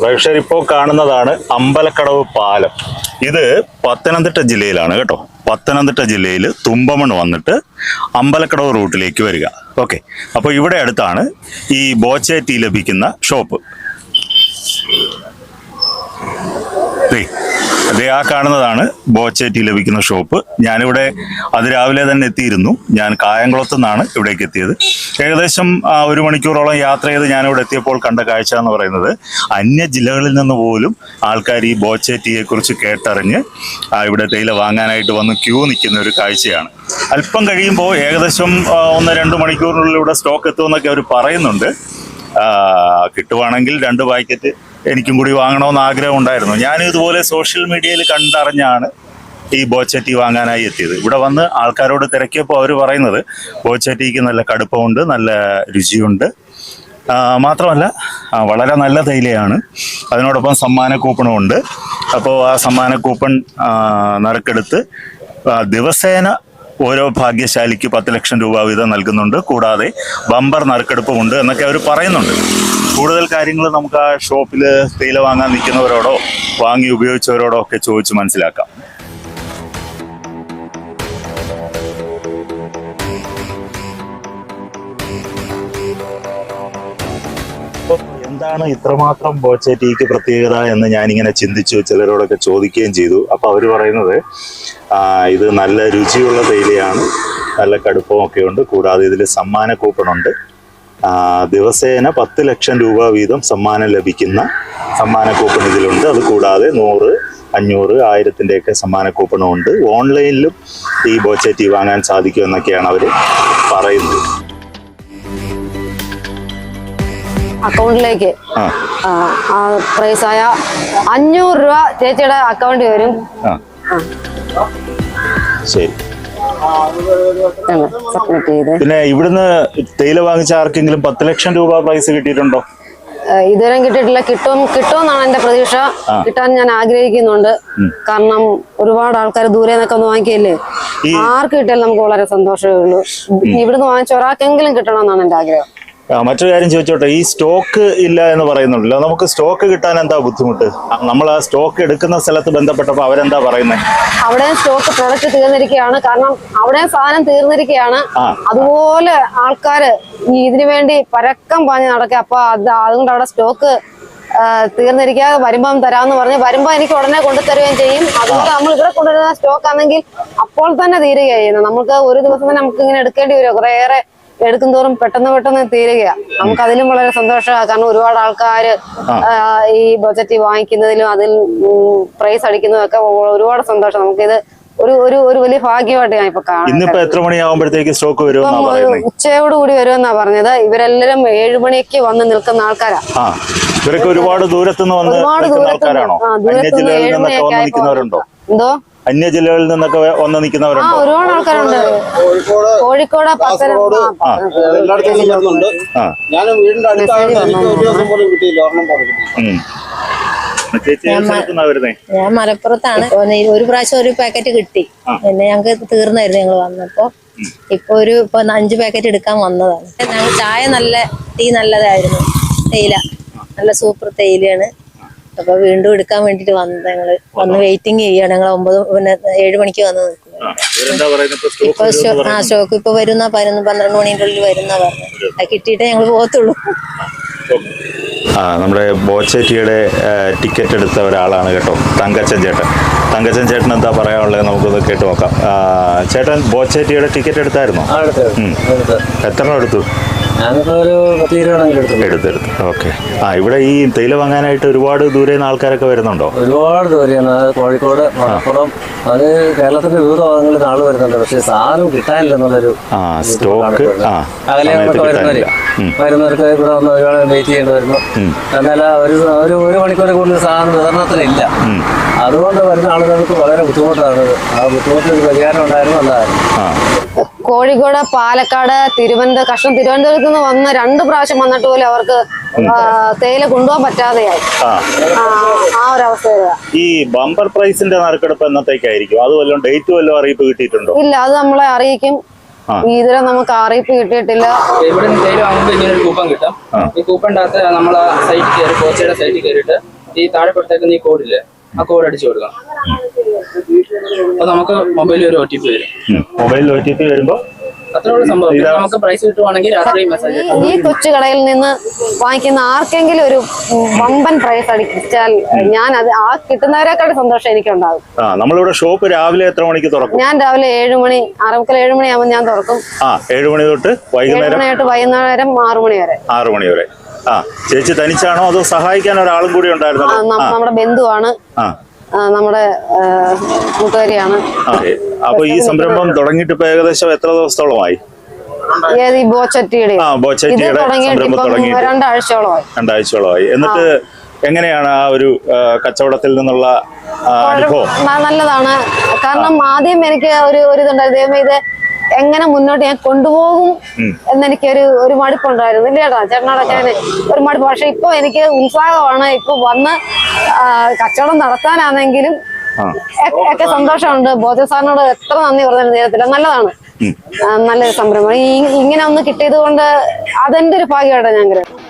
പ്രേക്ഷകരിപ്പോൾ കാണുന്നതാണ് അമ്പലക്കടവ് പാലം. ഇത് പത്തനംതിട്ട ജില്ലയിലാണ് കേട്ടോ. പത്തനംതിട്ട ജില്ലയിൽ തുമ്പമൺ വന്നിട്ട് അമ്പലക്കടവ് റൂട്ടിലേക്ക് വരിക. ഓക്കെ. അപ്പോൾ ഇവിടെ അടുത്താണ് ഈ ബോച്ചെ ടീ ലഭിക്കുന്ന ഷോപ്പ്. ആ കാണുന്നതാണ് ബോച്ചേറ്റി ലഭിക്കുന്ന ഷോപ്പ്. ഞാനിവിടെ അതിരാവിലെ തന്നെ എത്തിയിരുന്നു. ഞാൻ കായംകുളത്തു നിന്നാണ് ഇവിടേക്ക് എത്തിയത്. ഏകദേശം ഒരു മണിക്കൂറോളം യാത്ര ചെയ്ത് ഞാനിവിടെ എത്തിയപ്പോൾ കണ്ട കാഴ്ച എന്ന് പറയുന്നത് അന്യ ജില്ലകളിൽ നിന്ന് പോലും ആൾക്കാർ ഈ ബോച്ചേറ്റിയെ കുറിച്ച് കേട്ടറിഞ്ഞ് ഇവിടെ തേയില വാങ്ങാനായിട്ട് വന്ന് ക്യൂ നിൽക്കുന്ന ഒരു കാഴ്ചയാണ്. അല്പം കഴിയുമ്പോൾ ഏകദേശം ഒന്ന് രണ്ട് മണിക്കൂറിനുള്ളിൽ ഇവിടെ സ്റ്റോക്ക് എത്തുമെന്നൊക്കെ അവർ പറയുന്നുണ്ട്. കിട്ടുവാണെങ്കിൽ രണ്ട് പാക്കറ്റ് എനിക്കും കൂടി വാങ്ങണമെന്ന് ആഗ്രഹം ഉണ്ടായിരുന്നു. ഞാൻ ഇതുപോലെ സോഷ്യൽ മീഡിയയിൽ കണ്ടറിഞ്ഞാണ് ഈ ബോച്ചറ്റി വാങ്ങാനായി എത്തിയത്. ഇവിടെ വന്ന് ആൾക്കാരോട് തിരക്കിയപ്പോൾ അവർ പറയുന്നത് ബോച്ചറ്റിക്ക് നല്ല കടുപ്പമുണ്ട് നല്ല രുചിയുണ്ട്. മാത്രമല്ല വളരെ നല്ല തൈലയാണ്. അതിനോടൊപ്പം സമ്മാന കൂപ്പണും ഉണ്ട് അപ്പോൾ ആ സമ്മാന കൂപ്പൺ നറുക്കെടുത്ത് ദിവസേന ഓരോ ഭാഗ്യശാലിക്ക് പത്ത് ലക്ഷം രൂപ വീതം നൽകുന്നുണ്ട്. കൂടാതെ ബമ്പർ നറുക്കെടുപ്പുമുണ്ട് എന്നൊക്കെ അവർ പറയുന്നുണ്ട്. കൂടുതൽ കാര്യങ്ങൾ നമുക്ക് ആ ഷോപ്പിൽ തേയില വാങ്ങാൻ നിൽക്കുന്നവരോടോ വാങ്ങി ഉപയോഗിച്ചവരോടോ ഒക്കെ ചോദിച്ച് മനസ്സിലാക്കാം. എന്താണ് ഇത്രമാത്രം ടീക്ക് പ്രത്യേകത എന്ന് ഞാനിങ്ങനെ ചിന്തിച്ചു ചിലരോടൊക്കെ ചോദിക്കുകയും ചെയ്തു. അപ്പൊ അവർ പറയുന്നത് ഇത് നല്ല രുചിയുള്ള തേയിലയാണ് നല്ല കടുപ്പമൊക്കെ ഉണ്ട് കൂടാതെ ഇതിൽ സമ്മാന കൂപ്പണുണ്ട്. ആ, ദിവസേന പത്ത് ലക്ഷം രൂപ വീതം സമ്മാനം ലഭിക്കുന്ന സമ്മാന കൂപ്പൺ ഇതിലുണ്ട്. അത് കൂടാതെ നൂറ് അഞ്ഞൂറ് ആയിരത്തിന്റെയൊക്കെ സമ്മാന കൂപ്പണും ഉണ്ട് ഓൺലൈനിലും ഈ ബോച്ചെ ടീ വാങ്ങാൻ സാധിക്കും എന്നൊക്കെയാണ് അവർ പറയുന്നത്. അക്കൗണ്ടിലേക്ക്. പ്രൈസ് ആയ അഞ്ഞൂറ് രൂപ ചേച്ചിയുടെ അക്കൗണ്ടിൽ വരും. ശരി. സബ്മിറ്റ് ചെയ്ത്. പിന്നെ ഇവിടുന്ന് തേയില വാങ്ങിച്ച ആർക്കെങ്കിലും പത്ത് ലക്ഷം രൂപ പ്രൈസ് കിട്ടിയിട്ടുണ്ടോ? ഇതുവരെ കിട്ടിയിട്ടില്ല. കിട്ടും കിട്ടുമെന്നാണ് എന്റെ പ്രതീക്ഷ. കിട്ടാൻ ഞാൻ ആഗ്രഹിക്കുന്നുണ്ട്. കാരണം ഒരുപാട് ആൾക്കാർ ദൂരെ നിന്നൊക്കെ ഒന്ന് വാങ്ങിക്കല്ലേ? ആർക്ക് കിട്ടിയാലും നമുക്ക് വളരെ സന്തോഷമേ ഉള്ളൂ. ഇവിടുന്ന് വാങ്ങിച്ച ഒരാൾക്കെങ്കിലും കിട്ടണമെന്നാണ് എന്റെ ആഗ്രഹം. മറ്റൊരു കാര്യം ചോദിച്ചോട്ടെ ഈ സ്റ്റോക്ക് ഇല്ല എന്ന് പറയുന്നുണ്ടല്ലോ. നമുക്ക് സ്റ്റോക്ക് കിട്ടാൻ എന്താ ബുദ്ധിമുട്ട്? നമ്മൾ ആ സ്റ്റോക്ക് എടുക്കുന്ന സ്ഥലത്ത് ബന്ധപ്പെട്ടപ്പോൾ അവരെന്താ പറയുന്നത് അവിടെ സ്റ്റോക്ക് പ്രൊഡക്റ്റ് തീർന്നിരിക്കുകയാണ്. കാരണം അവിടെ സാധനം തീർന്നിരിക്കുകയാണ്. അതുപോലെ ആൾക്കാര് ഇതിനു വേണ്ടി പരക്കം പാഞ്ഞ് നടക്കുക. അപ്പൊ അത് അതുകൊണ്ട് അവിടെ സ്റ്റോക്ക് തീർന്നിരിക്കാതെ വരുമ്പം തരാന്ന് പറഞ്ഞ് വരുമ്പോ എനിക്ക് ഉടനെ കൊണ്ടുതരുകയും ചെയ്യും. അതുപോലെ നമ്മൾ ഇവിടെ കൊണ്ടുവരുന്ന സ്റ്റോക്ക് ആണെങ്കിൽ അപ്പോൾ തന്നെ തീരുകയാണ് നമുക്ക് ഒരു ദിവസം തന്നെ നമുക്ക് ഇങ്ങനെ എടുക്കേണ്ടി വരും കുറേയേറെ എടുക്കും തോറും പെട്ടെന്ന് പെട്ടെന്ന് തീരുകയാണ് നമുക്ക് അതിലും വളരെ സന്തോഷമാണ് കാരണം ഒരുപാട് ആൾക്കാര് ഈ ബജറ്റ് വാങ്ങിക്കുന്നതിലും അതിൽ പ്രൈസ് അടിക്കുന്നതൊക്കെ ഒരുപാട് സന്തോഷം. നമുക്കിത് ഒരു ഒരു ഒരു വലിയ ഭാഗ്യമായിട്ട് ഞാൻ ഇപ്പൊ കാണാം ഇന്നിപ്പോ എത്ര മണിയാവുമ്പോഴത്തേക്ക് സ്റ്റോക്ക് വരും ഉച്ചയോട് കൂടി വരുമെന്നാ പറഞ്ഞത്. ഇവരെല്ലാരും ഏഴുമണിക്ക് വന്ന് നിൽക്കുന്ന ആൾക്കാരാ. ഇവരൊക്കെ ഒരുപാട് ദൂരത്തുനിന്ന് വന്ന് ഒരുപാട് ദൂരത്തുനിന്ന്. ആൾക്കാരാണോ? ആ അന്യ ദൂരത്തുനിന്ന് ജില്ലകളിൽ ഏഴു നിന്നൊക്കെ മണിയൊക്കെ വന്ന് ആയപ്പോ നിൽക്കുന്നവരുണ്ടോ എന്തോ? അന്യ ജില്ലകളിൽ നിന്നൊക്കെ വന്ന് ആ നിൽക്കുന്നവരുണ്ടോ ഒരുപാട് ആൾക്കാരുണ്ട്. കോഴിക്കോട് കാസർഗോഡ് ആ എല്ലായിടത്തും വരുന്നുണ്ട്. ആ. ഞാൻ വീടിന്റെ അടുത്തായിരുന്നു എനിക്ക് ഒരു ദിവസം പോലും കിട്ടിയില്ല. ഒരെണ്ണം പോലും കിട്ടിയില്ല. ഉം. ചേച്ചി ഏത് സ്ഥലത്തുനിന്നാ വരുന്നേ? ഞാൻ മലപ്പുറത്താണ്. ഒന്ന് ഒരു പ്രാവശ്യം ഒരു പാക്കറ്റ് കിട്ടി. പിന്നെ ഞങ്ങൾക്ക് തീർന്നായിരുന്നു ഞങ്ങൾ വന്നപ്പോ. ഇപ്പൊ ഒരു ഇപ്പൊ അഞ്ച് പാക്കറ്റ് എടുക്കാൻ വന്നതാണ്. ഞങ്ങൾ ചായ നല്ല ടീ നല്ലതായിരുന്നു. തേയില. നല്ല സൂപ്പർ തേയിലയാണ്. അപ്പൊ വീണ്ടും എടുക്കാൻ വേണ്ടിട്ട് വന്നത് ഞങ്ങൾ. വന്ന് വെയിറ്റിംഗ് ചെയ്യാണ് ഞങ്ങൾ ഒമ്പത് പിന്നെ ഏഴ് മണിക്ക് വന്ന് ഇപ്പൊ ആ സ്റ്റോക്ക് ഇപ്പൊ വരുന്ന പതിനൊന്ന് പന്ത്രണ്ട് മണിന്റെ ഉള്ളിൽ വരുന്ന പറഞ്ഞു അത് കിട്ടിയിട്ടേ ഞങ്ങൾ പോകത്തുള്ളൂ. ആ നമ്മുടെ ബോച്ചേറ്റിയുടെ ടിക്കറ്റ് എടുത്ത ഒരാളാണ് കേട്ടോ തങ്കച്ചൻ ചേട്ടൻ. തങ്കച്ചൻ ചേട്ടൻ എന്താ പറയാനുള്ളത് നമുക്കൊന്ന് കേട്ട് നോക്കാം. ചേട്ടൻ ബോച്ചേറ്റിയുടെ ടിക്കറ്റ് എടുത്തായിരുന്നോ. എത്ര എടുത്തു? എടുത്തെടുത്തു. ഓക്കെ. ആ ഇവിടെ ഈ തേയില വാങ്ങാനായിട്ട് ഒരുപാട് ദൂരെ നിന്ന് ആൾക്കാരൊക്കെ വരുന്നുണ്ടോ? ഒരുപാട് ദൂരെയാണ് കോഴിക്കോട് മലപ്പുറം അത് കേരളത്തിന്റെ വിവിധ ഭാഗങ്ങളിൽ ആൾ വരുന്നുണ്ട്. പക്ഷെ സാധനം കിട്ടാനില്ല എന്നുള്ളൊരു ആ സ്റ്റോക്ക് ആ അകലെ വരുന്നവര്. വരുന്നവർക്ക് ഇവിടെ വന്ന് ഒരുപാട് വെയിറ്റ് ചെയ്യേണ്ടി വരുന്നു. എന്നാൽ ഒരു ഒരു ഒരു മണിക്കൂർ കൂടുതൽ സാധനം വിതരണത്തിനില്ല അതുകൊണ്ട് വരുന്ന ആളുകൾക്ക് വളരെ ബുദ്ധിമുട്ടാണ്. ആ ബുദ്ധിമുട്ടിന് ഒരു പരിഹാരം ഉണ്ടായിരുന്നു നല്ലതായിരുന്നു. കോഴിക്കോട് പാലക്കാട് തിരുവനന്തപുരം കഷ്ണം തിരുവനന്തപുരത്ത് നിന്ന് വന്ന് രണ്ട് പ്രാവശ്യം വന്നിട്ട് പോലും അവർക്ക് തേയില കൊണ്ടുപോകാൻ പറ്റാതെയായി. ആ. ആ, ആ ഒരു അവസ്ഥ വരിക. ഈ ബമ്പർ പ്രൈസിന്റെ നറുക്കെടുപ്പ് എന്നത്തേക്കായിരിക്കും? അത് വല്ലതും ഡേറ്റ് വല്ലതും അറിയിപ്പ് കിട്ടിയിട്ടുണ്ടോ? ഇല്ല അത് നമ്മളെ അറിയിക്കും. ഇതിലെ ഇതുവരെ നമുക്ക് അറിയിപ്പ് കിട്ടിയിട്ടില്ല. ഇവിടെ നിന്ന് തേയില വാങ്ങുമ്പോൾ ഇങ്ങനെ ഒരു കൂപ്പൺ കിട്ടും. ഈ കൂപ്പൺ അകത്ത് നമ്മൾ സൈറ്റിൽ കയറി കോച്ചയുടെ സൈറ്റിൽ കയറിയിട്ട് ഈ താഴെ കൊടുത്തേക്കുന്ന ഈ കോഡില്ലേ ആ കോഡ് അടിച്ചു കൊടുക്കണം. അപ്പൊ നമുക്ക് മൊബൈലിൽ ഒരു ഒ ടി പി വരും. മൊബൈലിൽ ഒ ടി പി വരുമ്പോ അത്രയുള്ള സംഭവം. നമുക്ക് പ്രൈസ് കിട്ടുവാണെങ്കിൽ രാത്രി മെസ്സേജ് ഈ- ഈ കൊച്ചു കടയിൽ നിന്ന് വാങ്ങിക്കുന്ന ആർക്കെങ്കിലും ഒരു വമ്പൻ പ്രൈസ് അടിച്ചാൽ ഞാൻ അത് ആ കിട്ടുന്നവരെക്കാളും സന്തോഷം എനിക്കുണ്ടാകും. ആ നമ്മളിവിടെ ഷോപ്പ് രാവിലെ എത്ര മണിക്ക് തുറക്കും? ഞാൻ രാവിലെ ഏഴ് മണി ആറുമുക്കൽ ഏഴ് മണിയാകുമ്പോൾ ഞാൻ തുറക്കും. ആ ഏഴ് മണി തൊട്ട് വൈകുന്നേരം തൊട്ട് വൈകുന്നേരം ആറു മണി വരെ. ആറു മണി വരെ. ആ ചേച്ചി തനിച്ചാണോ അതോ സഹായിക്കാൻ ഒരാളും കൂടി ആ, ഉണ്ടായിരുന്നല്ലോ നം- ആ. നമ്മുടെ ബന്ധുവാണ്. നമ്മുടെ കൂട്ടുകാരിയാണ് അപ്പൊ ഈ സംരംഭം തുടങ്ങിയിട്ട് ഇപ്പൊ ഏകദേശം എത്ര ദിവസത്തോളമായി? ആ ബോച്ചറ്റിയുടെ സംരംഭം തുടങ്ങിയിട്ട് രണ്ടാഴ്ചയോളമായി. രണ്ടാഴ്ചയോളമായി. എന്നിട്ട് എങ്ങനെയാണ് ആ ഒരു കച്ചവടത്തിൽ നിന്നുള്ള അനുഭവം? നല്ലതാണ്. കാരണം ആദ്യം എനിക്ക് ഒരു ഒരു ഇതുണ്ടായിരുന്നു ദൈവമേ ഇത് എങ്ങനെ മുന്നോട്ട് ഞാൻ കൊണ്ടുപോകും എന്നെനിക്ക് ഒരു ഒരു മടുപ്പുണ്ടായിരുന്നു. ഇല്ലേടാ ചേട്ടനാടൊക്കെ ഒരു മടുപ്പ്. പക്ഷെ ഇപ്പൊ എനിക്ക് ഉത്സാഹമാണ്. ഇപ്പൊ വന്ന് കച്ചവടം നടത്താനാണെങ്കിലും ഒക്കെ സന്തോഷമുണ്ട്. ബോധ സാറിനോട് എത്ര നന്ദി പറഞ്ഞാലും നേരത്തില്ല. നല്ലതാണ്. നല്ലൊരു സംരംഭം. ഇങ്ങനെ ഒന്ന് കിട്ടിയത് കൊണ്ട് അതെന്റെ ഒരു ഭാഗ്യമായിട്ടാണ് ഞാൻ കരുതുന്നത്.